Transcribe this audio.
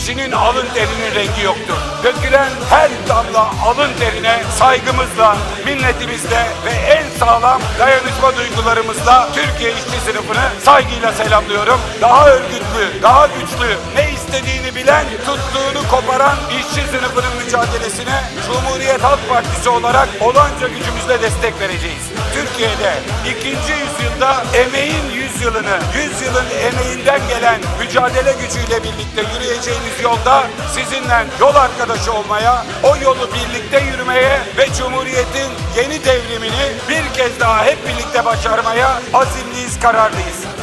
işçinin alın terinin rengi yoktur. Dökülen her damla alın terine saygımızla, minnetimizle ve en sağlam dayanışma duygularımızla Türkiye işçi sınıfını saygıyla selamlıyorum. Daha örgütlü, daha güçlü, ne istediğini bilen, tuttuğunu koparan işçi sınıfının mücadelesine Cumhuriyet Halk Partisi olarak olanca gücümüzle destek vereceğiz. Türkiye'de ikinci yüzyılda emeğin yüzyılını, yüzyılın emeğinden gelen mücadele gücüyle birlikte yürüyeceğimiz yolda sizinle yol arkadaşı olmaya, o yolu birlikte yürümeye ve Cumhuriyet'in yeni devrimini bir kez daha hep birlikte başarmaya azimliyiz, kararlıyız.